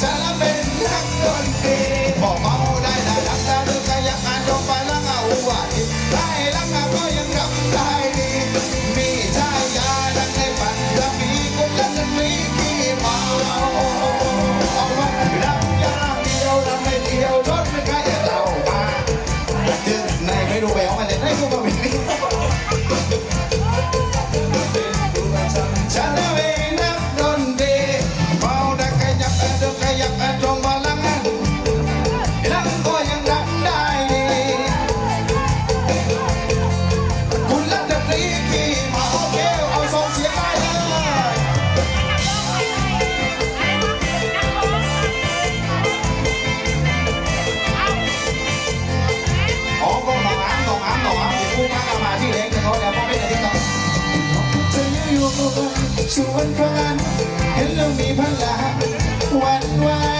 สารเป็นนักดนตรีบอกเมาได้ดับตาดูกายกานลงไปแล้วอาว่าทิพย์ไล่ลัง ชวนเพลินเห็นเรามีพลังวันวาน